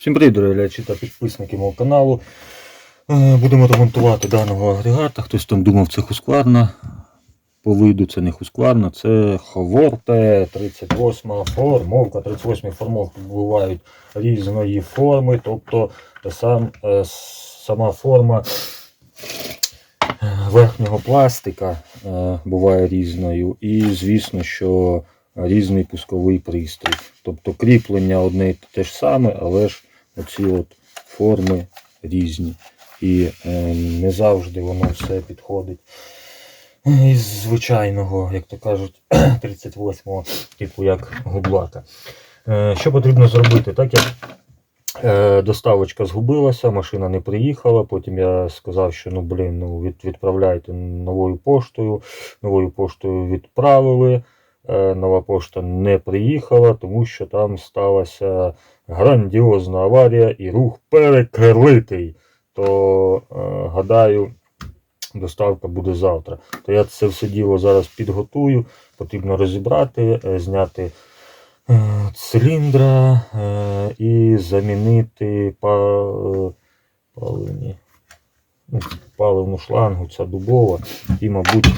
Всім привіт, дорогі та підписники мого каналу. Е, Будемо ремонтувати даного агрегата. Хтось там думав, це хускварна. По виду це не хускварна, це Ховорте 38 формовка. 38 формовки бувають різної форми, тобто сам, е, сама форма е, верхнього пластика буває різною. І звісно, що різний пусковий пристрій. Тобто кріплення одне і те ж саме, але ж оці от форми різні. І е, не завжди воно все підходить із звичайного, як то кажуть, 38-го, типу як гублата. Е, що потрібно зробити? Так як е, доставочка згубилася, машина не приїхала. Потім я сказав, що ну блін, ну від, відправляйте новою поштою. Новою поштою відправили. Е, нова пошта не приїхала, тому що там сталася грандіозна аварія і рух перекритий. То е, гадаю, доставка буде завтра. То я це все діло зараз підготую. Потрібно розібрати, е, зняти циліндра і замінити па, паливні, ну, паливну шлангу, ця дубова, і, мабуть,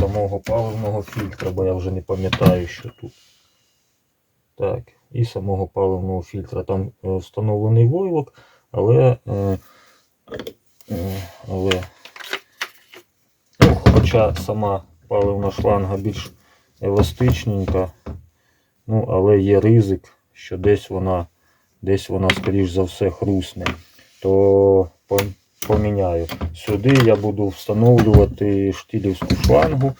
самого паливного фільтра, бо я вже не пам'ятаю, що тут. Так, і самого паливного фільтра. Там е, встановлений войлок, але, е, е, але хоча сама паливна шланга більш еластичненька, ну, але є ризик, що десь вона, десь вона, скоріш за все, хрусне. То поміняю. Сюди я буду встановлювати штилівську шлангу.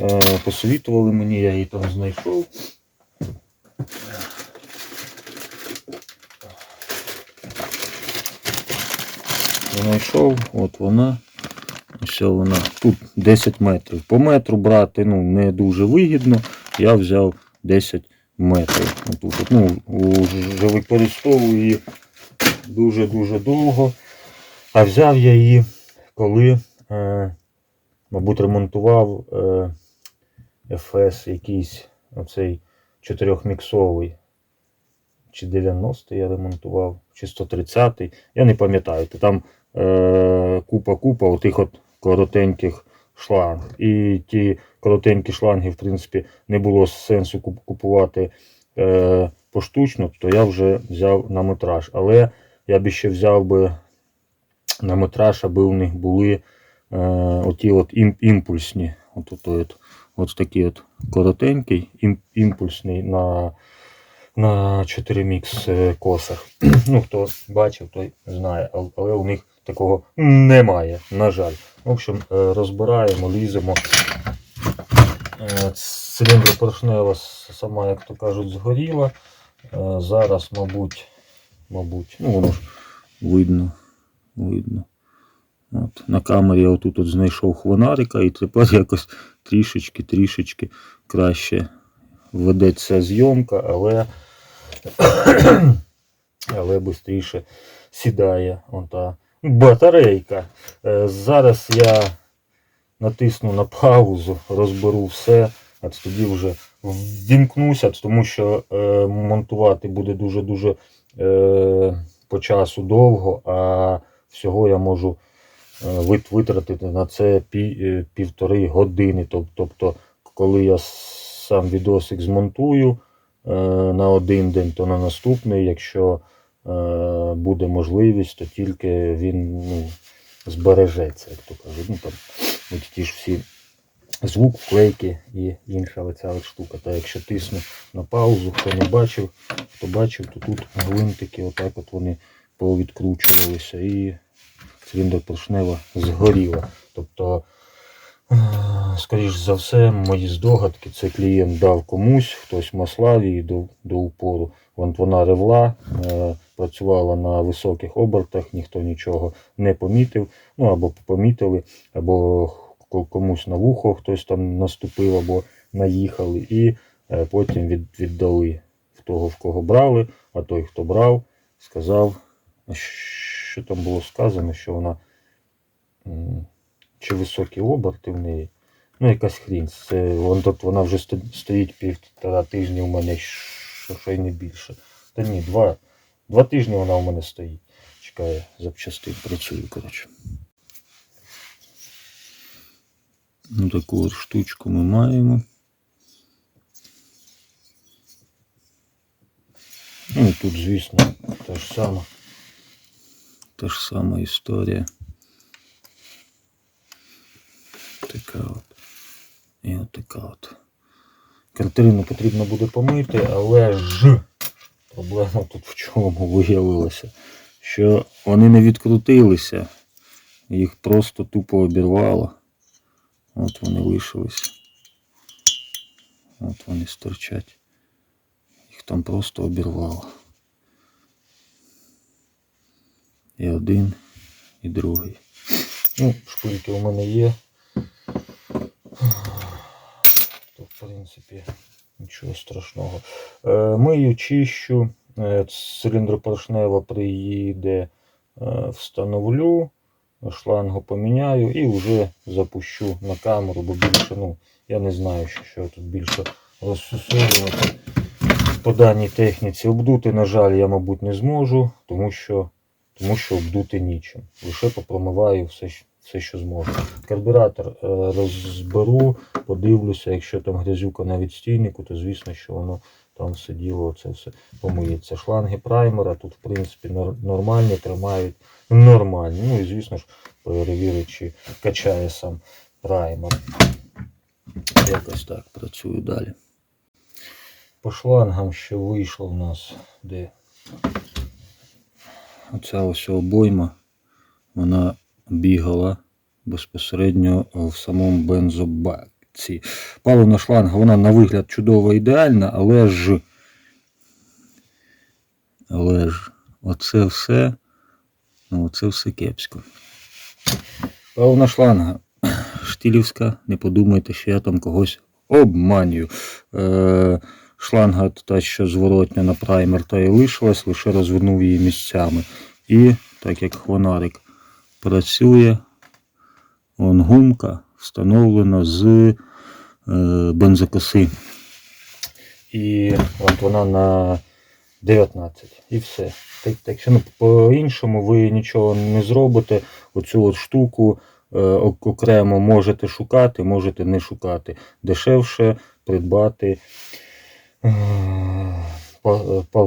Е, посовітували мені, я її там знайшов. Знайшов, от вона. Ось вона. Тут 10 метрів. По метру брати ну, не дуже вигідно. Я взяв 10 метрів. Отут, ну, вже використовую її дуже-дуже довго. А взяв я її, коли, е, мабуть, ремонтував е, FS якийсь оцей чотирьохміксовий. Чи 90 я ремонтував, чи 130 Я не пам'ятаю. Там е, купа-купа отих от коротеньких шланг. І ті коротенькі шланги, в принципі, не було сенсу купувати е, поштучно, то я вже взяв на метраж. Але я б ще взяв би на метраж, аби у них були е, оті от імпульсні. От, от, от, от такий от коротенький, імпульсний на, на 4 мікс е, косах. ну, хто бачив, той знає, але у них такого немає, на жаль. В общем, е, розбираємо, ліземо. Е, Циліндр поршнева сама, як то кажуть, згоріла. Зараз, мабуть, мабуть, ну воно ж видно. Видно. От, на камері я отут от знайшов хвонарика і тепер якось трішечки-трішечки краще ведеться зйомка, але, але швидше сідає ота батарейка. Е, Зараз я натисну на паузу, розберу все, а тоді вже ввімкнуся, тому що е, монтувати буде дуже-дуже е, по часу довго, а всього я можу е, витратити на це е, півтори години. Тобто, коли я сам відосик змонтую е, на один день, то на наступний, якщо буде можливість, то тільки він ну, збережеться, як то кажуть. Ну, там, от ті ж всі звук, вклейки і інша оця штука. Та якщо тисну на паузу, хто не бачив, хто бачив, то тут гвинтики, отак от вони повідкручувалися і циліндр згоріла. Тобто, е, скоріш за все, мої здогадки, це клієнт дав комусь, хтось маслав її до, до упору. Вона ревла, е, працювала на високих обертах, ніхто нічого не помітив. Ну або помітили, або комусь на вухо хтось там наступив, або наїхали, і е, потім від, віддали в того, в кого брали, а той, хто брав, сказав, що там було сказано, що вона чи високі оберти в неї. Ну, якась хрінь. Це, вон, тут вона вже стоїть півтора тижні у мене, що, що й не більше. Та ні, два, Два тижні вона у мене стоїть. Чекає запчастин, працюю, коротше. Ну, таку от штучку ми маємо. Ну і тут, звісно, те ж саме. Та ж сама історія. Така от. І от така от. Картерину потрібно буде помити, але ж проблема тут в чому виявилася, що вони не відкрутилися, їх просто тупо обірвало. От вони лишились. От вони стирчать. Їх там просто обірвало. І один, і другий. Ну, шпильки у мене є. То, в принципі, нічого страшного. Е, Мию, чищу, е, циліндропоршнева приїде, е, встановлю, шлангу поміняю і вже запущу на камеру, бо більше, ну, я не знаю, що, що тут більше розсусолювати. По даній техніці обдути, на жаль, я, мабуть, не зможу, тому що, тому що обдути нічим. Лише попромиваю все, все що зможу. Карбюратор е, розберу, подивлюся, якщо там грязюка на відстійнику, то звісно, що воно там все діло, це все помиється. Шланги праймера тут, в принципі, нормальні, тримають нормальні. Ну і звісно ж, перевірити, чи качає сам праймер. Якось так працюю далі. По шлангам ще вийшло в нас де. Оця ось обойма, вона бігала безпосередньо в самому бензобаці. Паливна шланга, вона на вигляд чудово ідеальна, але ж. Але ж оце все. Ну, оце все кепсько. Паливна шланга. Штилівська, не подумайте, що я там когось обманюю. Е, шланга та, що зворотня на праймер, та і лишилась, лише розвернув її місцями. І так як хвонарик працює, он гумка встановлена з е, бензокоси. І от вона на 19. І все. Так, так що ну, по-іншому ви нічого не зробите. Оцю от штуку е, окремо можете шукати, можете не шукати. Дешевше придбати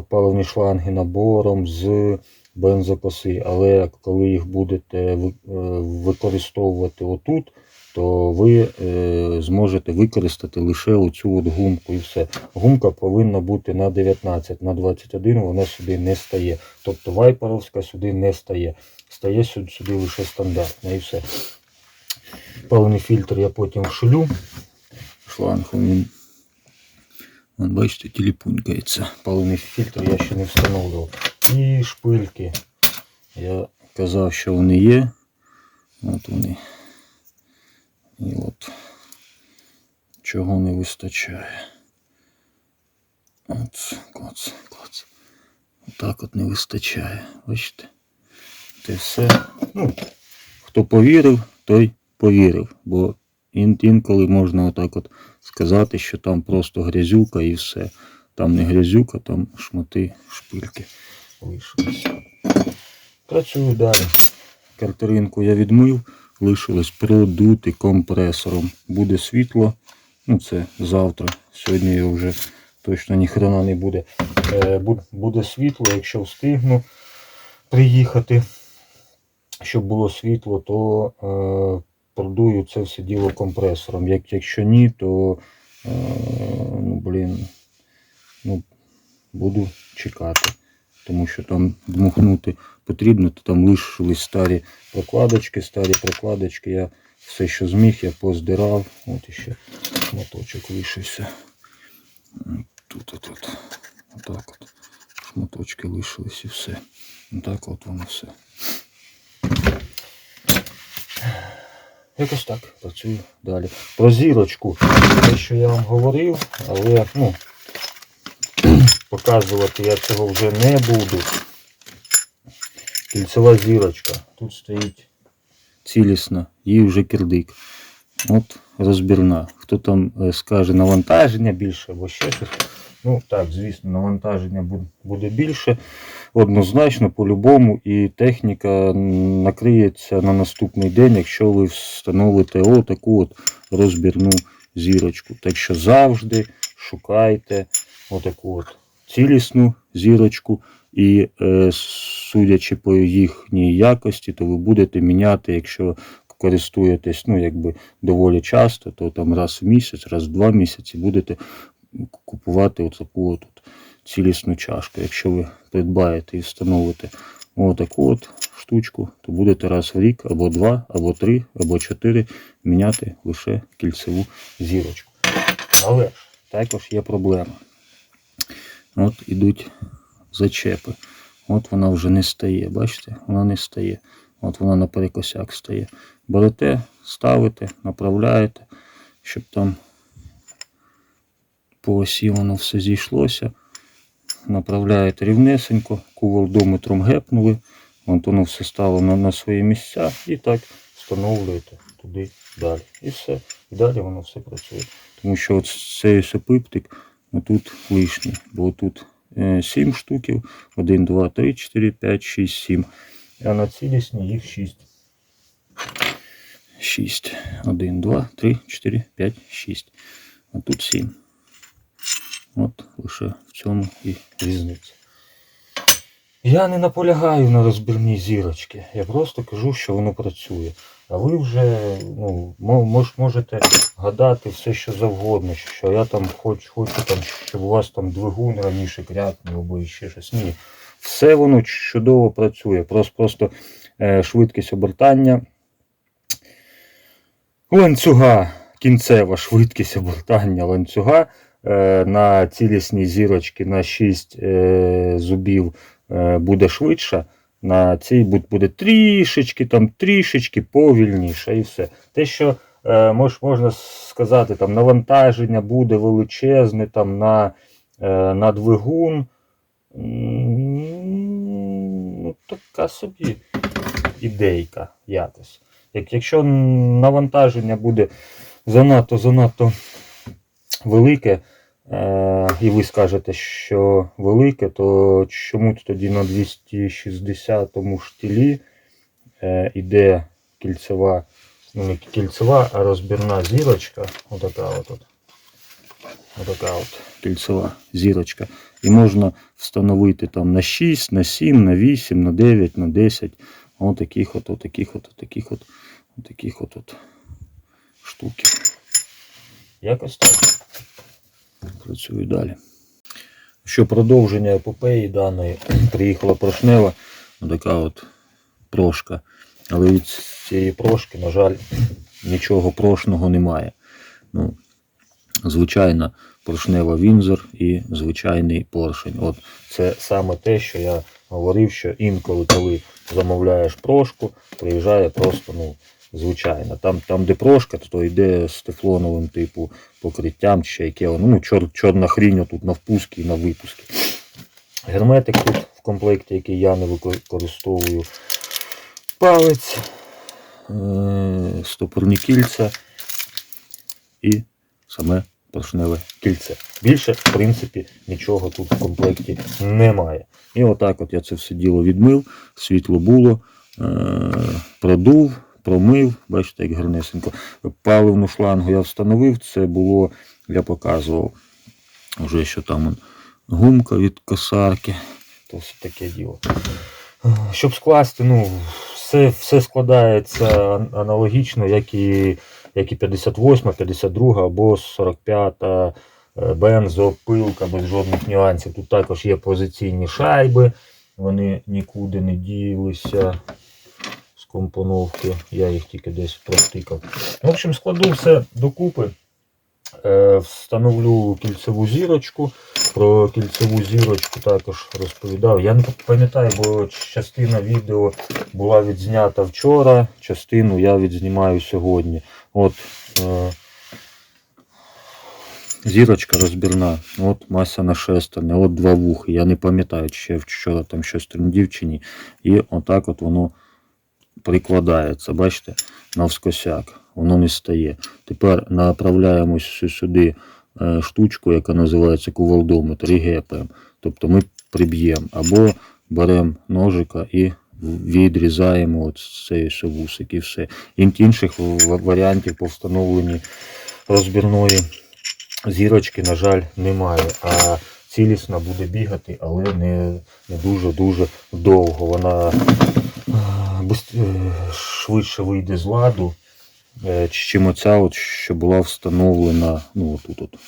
паливні шланги набором з бензокоси. Але коли їх будете е, використовувати отут, то ви е, зможете використати лише оцю от гумку і все. Гумка повинна бути на 19, на 21 вона сюди не стає. Тобто вайперовська сюди не стає. Стає сюди, лише стандартна і все. Паливний фільтр я потім вшилю. Шланг він. Вон, бачите, тіліпунькається. Паливний фільтр я ще не встановлював. І шпильки. Я казав, що вони є. От вони. І от чого не вистачає. От, клац, клац. Отак от не вистачає. Бачите? Те все. Ну, хто повірив, той повірив. Бо ін- інколи можна отак от сказати, що там просто грязюка і все. Там не грязюка, там шмати шпильки лишилися. Працюю далі. Картеринку я відмив, лишилось продути компресором. Буде світло. Ну це завтра. Сьогодні його вже точно ніхрена не буде. Е, буде світло, якщо встигну приїхати, щоб було світло, то е, продую це все діло компресором. Як, якщо ні, то е, ну, блін, ну, буду чекати. Тому що там дмухнути потрібно, то там лишились старі прокладочки, старі прокладочки. Я все, що зміг, я поздирав. От іще шматочок лишився. Тут, тут, тут. Отак от. Шматочки лишились і все. Отак от воно все. Якось так працюю далі. Про зірочку. Те, що я вам говорив, але ну, показувати я цього вже не буду. Кільцева зірочка. Тут стоїть цілісна, їй вже кирдик. От розбірна. Хто там е, скаже навантаження більше або ще щось, Ну так, звісно, навантаження буде більше. Однозначно, по-любому, і техніка накриється на наступний день, якщо ви встановите отаку от розбірну зірочку. Так що завжди шукайте отаку от цілісну зірочку, і е, судячи по їхній якості, то ви будете міняти, якщо користуєтесь ну, якби доволі часто, то там раз в місяць, раз в два місяці будете купувати отаку от, цілісну чашку. Якщо ви придбаєте і встановите отаку от штучку, то будете раз в рік, або два, або три, або чотири міняти лише кільцеву зірочку. Але також є проблема. От ідуть зачепи. От вона вже не стає, бачите? Вона не стає. От вона наперекосяк стає. Берете, ставите, направляєте, щоб там по осі воно все зійшлося. Направляєте рівнесенько, кувалдометром гепнули, воно все стало на, на свої місця і так встановлюєте туди далі. І все. І далі воно все працює. Тому що цей ось пиптик тут лишній, бо тут 7 штуків, 1, 2, 3, 4, 5, 6, 7. А на цілісні їх 6. 6. 1, 2, 3, 4, 5, 6. А тут 7. От лише в цьому і різниця. Я не наполягаю на розбірній зірочки. Я просто кажу, що воно працює. А ви вже ну, мож, можете гадати все, що завгодно, що я там хоч, хочу, там, щоб у вас там двигун раніше крякнув або ще щось. Ні. Все воно чудово працює. Просто, просто е, швидкість обертання ланцюга, кінцева швидкість обертання ланцюга на цілісній зірочці на 6 е, зубів е, буде швидша. На цій буде трішечки, там трішечки повільніше і все. Те, що е, мож, можна сказати, там навантаження буде величезне там на, е, на двигун. Ну, така собі ідейка якось. Як, якщо навантаження буде занадто занадто велике, е, і ви скажете, що велике, то чому тоді на 260 штілі е, іде кільцева, ну не кільцева, а розбірна зірочка. Отака от. от. Отака от кільцева зірочка. І можна встановити там на 6, на 7, на 8, на 9, на 10. Отаких от, отаких от, отаких от, отаких от, от штуків. Якось так. Працюю далі. Що продовження епопеї даної приїхала прошнева, така от прошка. Але від цієї прошки, на жаль, нічого прошного немає. Ну, звичайна поршнева Вінзор і звичайний поршень. От це саме те, що я говорив, що інколи, коли замовляєш прошку, приїжджає просто ну, звичайно. Там, там де прошка, то йде з тефлоновим типу покриттям, чи яке. Ну, чор, чорна хрінь тут на впуски і на випуски. Герметик тут в комплекті, який я не використовую. Палець, е, стопорні кільця і саме поршневе кільце. Більше, в принципі, нічого тут в комплекті немає. І отак от я це все діло відмив, світло було, е, продув, промив, бачите, як гарнесенько. Паливну шлангу я встановив, це було, я показував вже, що там гумка від косарки. То все таке діло. Щоб скласти, ну, все, все складається аналогічно, як і, як і 58, 52 або 45 е, бензопилка без жодних нюансів. Тут також є позиційні шайби, вони нікуди не ділися компоновки. Я їх тільки десь протикав. В общем, складу все докупи. Е, Встановлю кільцеву зірочку. Про кільцеву зірочку також розповідав. Я не пам'ятаю, бо частина відео була відзнята вчора, частину я відзнімаю сьогодні. От е, зірочка розбірна, от маса на шестерня, от два вухи. Я не пам'ятаю, чи я вчора там щось трендів чи ні. І отак от воно прикладається, бачите, навскосяк. Воно не стає. Тепер направляємо сюди е, штучку, яка називається кувалдометр і ГПМ. Тобто ми приб'ємо або беремо ножика і відрізаємо цей ще вусик і все. Інших варіантів по встановленні розбірної зірочки, на жаль, немає. А цілісна буде бігати, але не, дуже-дуже довго. Вона швидше вийде з ладу, е, чим оця, от, що була встановлена. Ну, отут, от,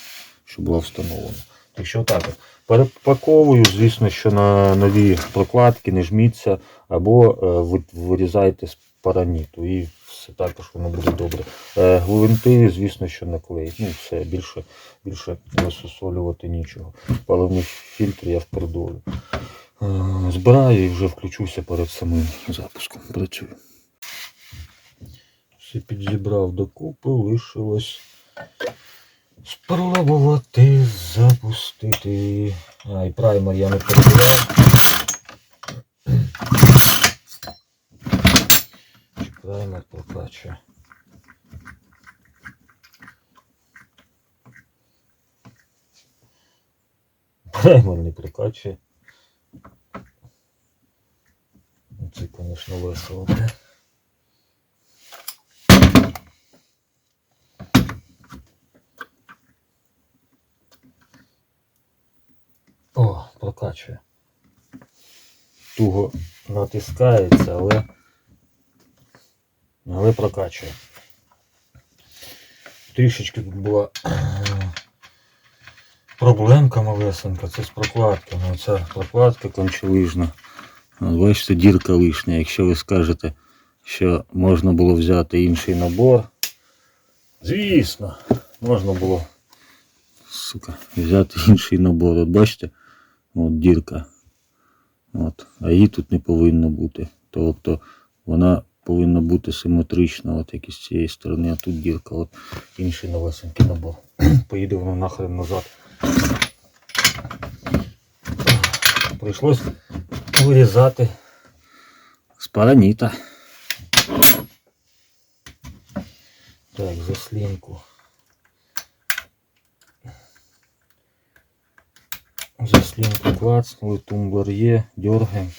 що була встановлена. Так що так. Перепаковую, звісно, що на нові прокладки не жміться, або е, вирізайте з параніту, і все також воно буде добре. Е, Гвинти, звісно, що наклеїть. Ну, все, більше, більше розсусолювати нічого. Паливний фільтр я впередолю. Е, Збираю і вже включуся перед самим запуском. Працюю. Все підзібрав докупи, лишилось спробувати запустити. А, і праймер я не перебирав. Праймер прокачує. Праймер не прокачує. Ну, Це, звісно, весело. О, прокачує. Туго натискається, але, але прокачує. Трішечки тут була проблемка малесенька, це з прокладками. Оця прокладка кончелижна. Бачите, дірка лишня. Якщо ви скажете, що можна було взяти інший набор, звісно, можна було сука, взяти інший набор. От бачите, от дірка. От, а її тут не повинно бути. Тобто вона повинна бути симетрична, от як із цієї сторони, а тут дірка, от інший новесенький набор. Поїде воно нахрен назад. Прийшлось вирізати з параніта. Так, заслінку. Заслінку клацнули, тумблер є, дергаємо.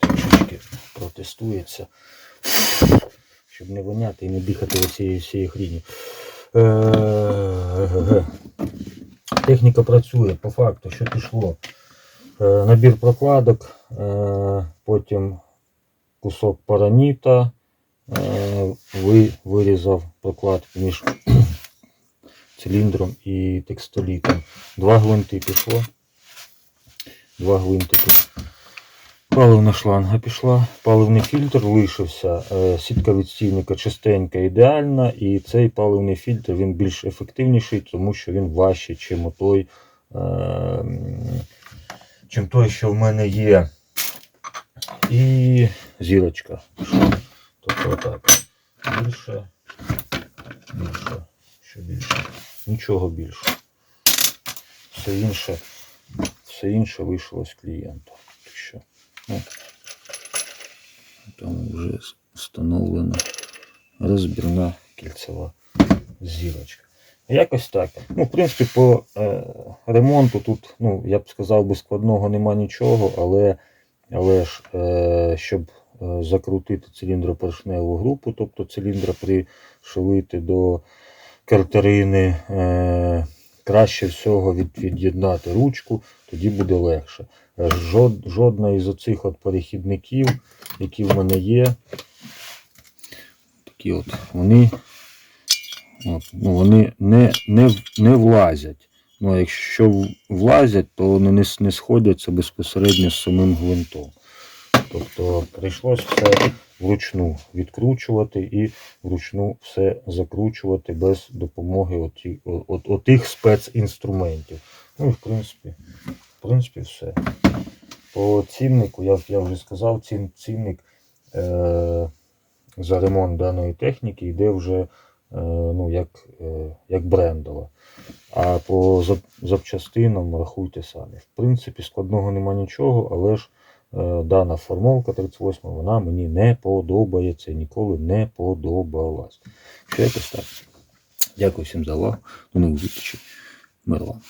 Трішечки протестується, щоб не воняти і не дихати оцієї всієї хріні. Е. Техніка працює по факту, що пішло. Е, Набір прокладок, е, потім кусок параніта, ви, вирізав прокладку між циліндром і текстолітом. Два гвинти пішло. Два гвинтики. Паливна шланга пішла, паливний фільтр лишився. Е, Сітка відстійника чистенька, ідеальна, і цей паливний фільтр він більш ефективніший, тому що він важчий, чим той, е, чим той, що в мене є. І зірочка. Тобто отак. Більше, більше, що більше. Нічого більше. Все інше, все інше лишилось клієнту. Так що, ну, там вже встановлена розбірна кільцева зірочка. Якось так. Ну, в принципі, по е, ремонту тут, ну, я б сказав би, складного нема нічого, але, але ж, е, щоб е, закрутити циліндропоршневу групу, тобто циліндра пришивити до картерини, е, краще всього від, від'єднати ручку, тоді буде легше. Жод, жодна із оцих от перехідників, які в мене є, такі от, вони, от, ну, вони не, не, не влазять. Ну, а якщо влазять, то вони не, не сходяться безпосередньо з самим гвинтом. Тобто прийшлось все вручну відкручувати і вручну все закручувати без допомоги оті, от, отих спецінструментів. Ну і в принципі, в принципі, все. По ціннику, я, я вже сказав, цін, цінник е, за ремонт даної техніки йде вже е, ну, як, е, як брендова. А по зап- запчастинам рахуйте самі. В принципі, складного нема нічого, але ж дана формовка 38 вона мені не подобається, ніколи не подобалась. Що якось так. Дякую всім за увагу. До нових зустрічей. Мир вам.